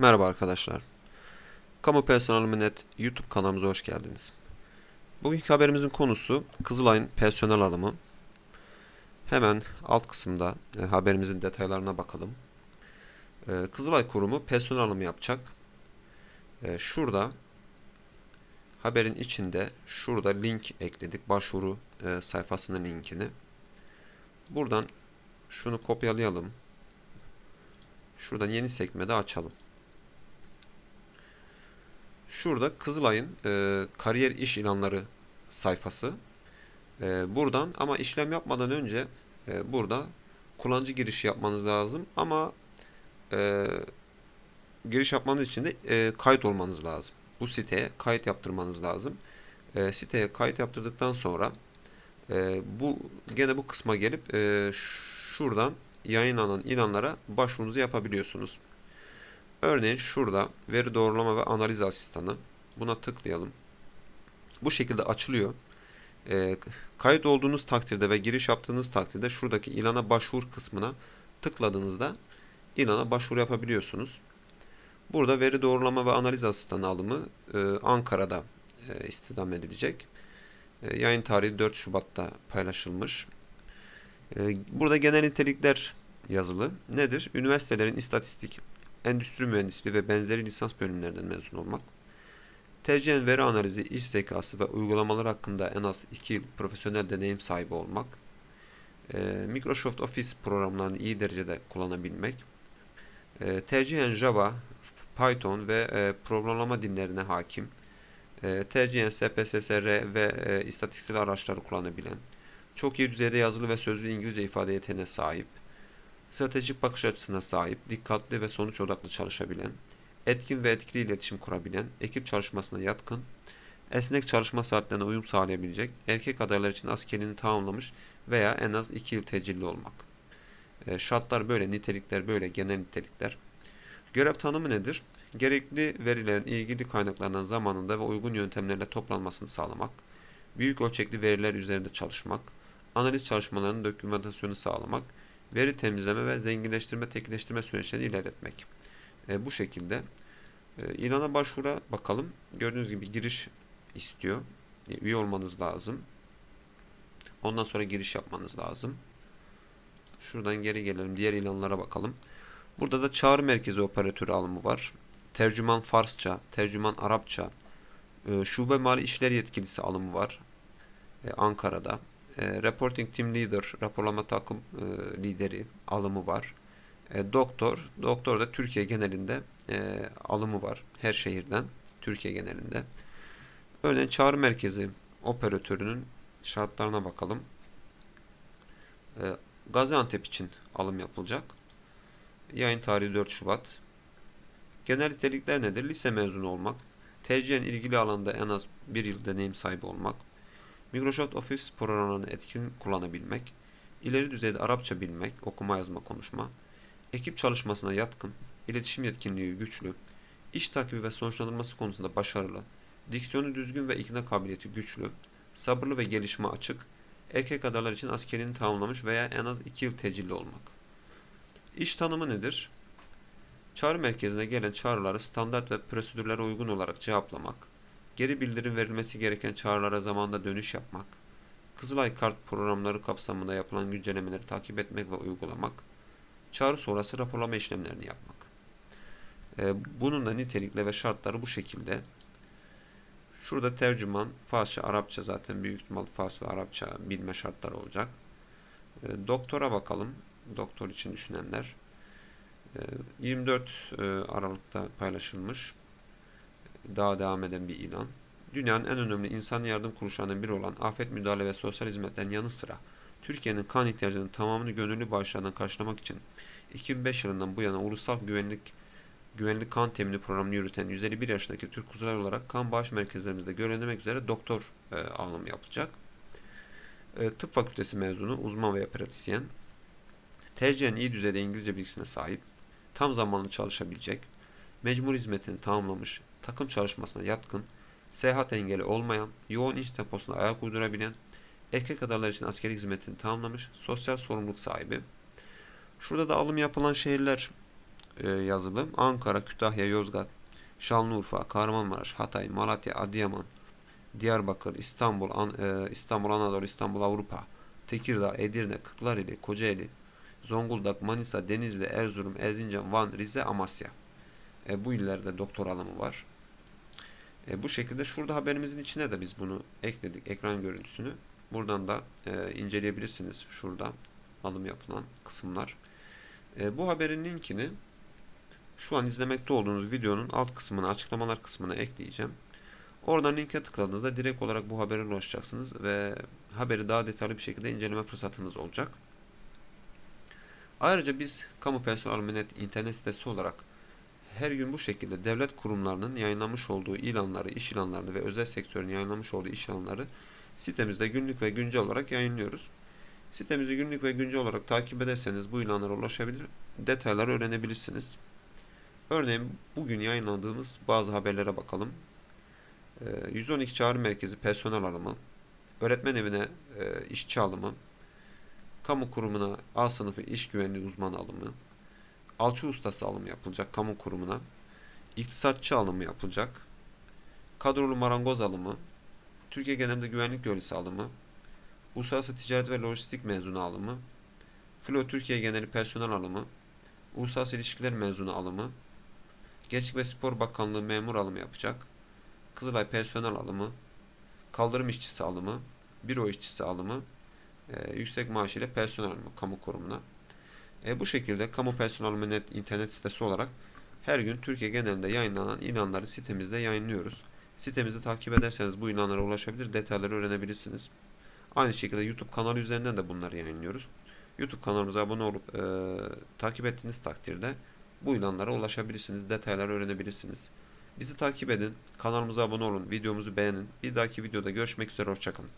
Merhaba arkadaşlar. Kamu Personeli Net YouTube kanalımıza hoş geldiniz. Bugünkü haberimizin konusu Kızılay'ın personel alımı. Hemen alt kısımda e, haberimizin detaylarına bakalım. E, Kızılay Kurumu personel alımı yapacak. E, şurada haberin içinde şurada link ekledik. Başvuru e, sayfasının linkini. Buradan şunu kopyalayalım. Şuradan yeni sekmede açalım. Şurada Kızılay'ın e, kariyer iş ilanları sayfası. E, buradan ama işlem yapmadan önce e, burada kullanıcı girişi yapmanız lazım ama e, giriş yapmanız için de e, kayıt olmanız lazım. Bu siteye kayıt yaptırmanız lazım. E, siteye kayıt yaptırdıktan sonra e, bu gene bu kısma gelip e, şuradan yayınlanan ilanlara başvurunuzu yapabiliyorsunuz. Örneğin şurada veri doğrulama ve analiz asistanı. Buna tıklayalım. Bu şekilde açılıyor. E, kayıt olduğunuz takdirde ve giriş yaptığınız takdirde şuradaki ilana başvur kısmına tıkladığınızda ilana başvuru yapabiliyorsunuz. Burada veri doğrulama ve analiz asistanı alımı e, Ankara'da e, istihdam edilecek. E, yayın tarihi 4 Şubat'ta paylaşılmış. E, burada genel nitelikler yazılı. Nedir? Üniversitelerin istatistik, endüstri mühendisliği ve benzeri lisans bölümlerinden mezun olmak. Tercihen veri analizi, iş zekası ve uygulamalar hakkında en az 2 yıl profesyonel deneyim sahibi olmak. E, Microsoft Office programlarını iyi derecede kullanabilmek. E, tercihen Java, Python ve e, programlama dillerine hakim. Tercihen SPSS-R ve istatistiksel araçları kullanabilen. Çok iyi düzeyde yazılı ve sözlü İngilizce ifade yeteneğine sahip stratejik bakış açısına sahip, dikkatli ve sonuç odaklı çalışabilen, etkin ve etkili iletişim kurabilen, ekip çalışmasına yatkın, esnek çalışma saatlerine uyum sağlayabilecek, erkek adaylar için askerini tamamlamış veya en az 2 yıl tecilli olmak. E, şartlar böyle, nitelikler böyle, genel nitelikler. Görev tanımı nedir? Gerekli verilerin ilgili kaynaklardan zamanında ve uygun yöntemlerle toplanmasını sağlamak, büyük ölçekli veriler üzerinde çalışmak, analiz çalışmalarının dokümantasyonu sağlamak, veri temizleme ve zenginleştirme, tekleştirme süreçlerini ilerletmek. E, bu şekilde e, ilana başvura bakalım. Gördüğünüz gibi giriş istiyor. E, üye olmanız lazım. Ondan sonra giriş yapmanız lazım. Şuradan geri gelelim. Diğer ilanlara bakalım. Burada da çağrı merkezi operatörü alımı var. Tercüman Farsça, tercüman Arapça, e, şube mali işler yetkilisi alımı var. E, Ankara'da. E, reporting Team Leader, raporlama takım e, lideri alımı var. E, doktor, doktor da Türkiye genelinde e, alımı var. Her şehirden, Türkiye genelinde. Örneğin çağrı merkezi operatörünün şartlarına bakalım. E, Gaziantep için alım yapılacak. Yayın tarihi 4 Şubat. Genel nitelikler nedir? Lise mezunu olmak, tercihen ilgili alanda en az bir yıl deneyim sahibi olmak, Microsoft Office programlarını etkin kullanabilmek, ileri düzeyde Arapça bilmek, okuma yazma konuşma, ekip çalışmasına yatkın, iletişim yetkinliği güçlü, iş takibi ve sonuçlandırması konusunda başarılı, diksiyonu düzgün ve ikna kabiliyeti güçlü, sabırlı ve gelişime açık, erkek adaylar için askerini tamamlamış veya en az 2 yıl tecilli olmak. İş tanımı nedir? Çağrı merkezine gelen çağrıları standart ve prosedürlere uygun olarak cevaplamak, geri bildirim verilmesi gereken çağrılara zamanda dönüş yapmak, Kızılay Kart programları kapsamında yapılan güncellemeleri takip etmek ve uygulamak, çağrı sonrası raporlama işlemlerini yapmak. Ee, bunun da nitelikle ve şartları bu şekilde. Şurada tercüman, Farsça, Arapça zaten büyük ihtimal Fars ve Arapça bilme şartları olacak. Ee, doktora bakalım. Doktor için düşünenler. 24 e, Aralık'ta paylaşılmış daha devam eden bir ilan. Dünyanın en önemli insan yardım kuruluşlarından biri olan afet müdahale ve sosyal hizmetlerin yanı sıra Türkiye'nin kan ihtiyacının tamamını gönüllü bağışlardan karşılamak için 2005 yılından bu yana ulusal güvenlik güvenlik kan temini programını yürüten 151 yaşındaki Türk uzaylı olarak kan bağış merkezlerimizde görevlenmek üzere doktor e, alımı yapılacak. E, tıp fakültesi mezunu, uzman veya pratisyen. Tercihen iyi düzeyde İngilizce bilgisine sahip, tam zamanlı çalışabilecek, mecbur hizmetini tamamlamış, takım çalışmasına yatkın, seyahat engeli olmayan, yoğun iş temposuna ayak uydurabilen, erkek adaylar için askeri hizmetini tamamlamış, sosyal sorumluluk sahibi. Şurada da alım yapılan şehirler e, yazılı. Ankara, Kütahya, Yozgat, Şanlıurfa, Kahramanmaraş, Hatay, Malatya, Adıyaman, Diyarbakır, İstanbul, An- e, İstanbul Anadolu, İstanbul Avrupa, Tekirdağ, Edirne, Kırklareli, Kocaeli, Zonguldak, Manisa, Denizli, Erzurum, Erzincan, Van, Rize, Amasya. E, bu illerde doktor alımı var. E, bu şekilde şurada haberimizin içine de biz bunu ekledik. Ekran görüntüsünü. Buradan da e, inceleyebilirsiniz. Şurada alım yapılan kısımlar. E, bu haberin linkini şu an izlemekte olduğunuz videonun alt kısmına, açıklamalar kısmına ekleyeceğim. Oradan linke tıkladığınızda direkt olarak bu habere ulaşacaksınız ve haberi daha detaylı bir şekilde inceleme fırsatınız olacak. Ayrıca biz Kamu Personel Alımı.net internet sitesi olarak her gün bu şekilde devlet kurumlarının yayınlamış olduğu ilanları, iş ilanlarını ve özel sektörün yayınlamış olduğu iş ilanları sitemizde günlük ve güncel olarak yayınlıyoruz. Sitemizi günlük ve güncel olarak takip ederseniz bu ilanlara ulaşabilir, detayları öğrenebilirsiniz. Örneğin bugün yayınladığımız bazı haberlere bakalım. Ee, 112 çağrı merkezi personel alımı, öğretmen evine e, işçi alımı, kamu kurumuna A sınıfı iş güvenliği uzmanı alımı, alçı ustası alımı yapılacak kamu kurumuna, iktisatçı alımı yapılacak, kadrolu marangoz alımı, Türkiye genelinde güvenlik görevlisi alımı, uluslararası ticaret ve lojistik mezunu alımı, Flo Türkiye geneli personel alımı, uluslararası ilişkiler mezunu alımı, Gençlik ve Spor Bakanlığı memur alımı yapacak, Kızılay personel alımı, kaldırım işçisi alımı, büro işçisi alımı, e, yüksek maaş ile personel alımı kamu kurumuna. E, bu şekilde kamu personel internet sitesi olarak her gün Türkiye genelinde yayınlanan ilanları sitemizde yayınlıyoruz. Sitemizi takip ederseniz bu ilanlara ulaşabilir, detayları öğrenebilirsiniz. Aynı şekilde YouTube kanalı üzerinden de bunları yayınlıyoruz. YouTube kanalımıza abone olup e, takip ettiğiniz takdirde bu ilanlara ulaşabilirsiniz, detayları öğrenebilirsiniz. Bizi takip edin, kanalımıza abone olun, videomuzu beğenin. Bir dahaki videoda görüşmek üzere, hoşçakalın.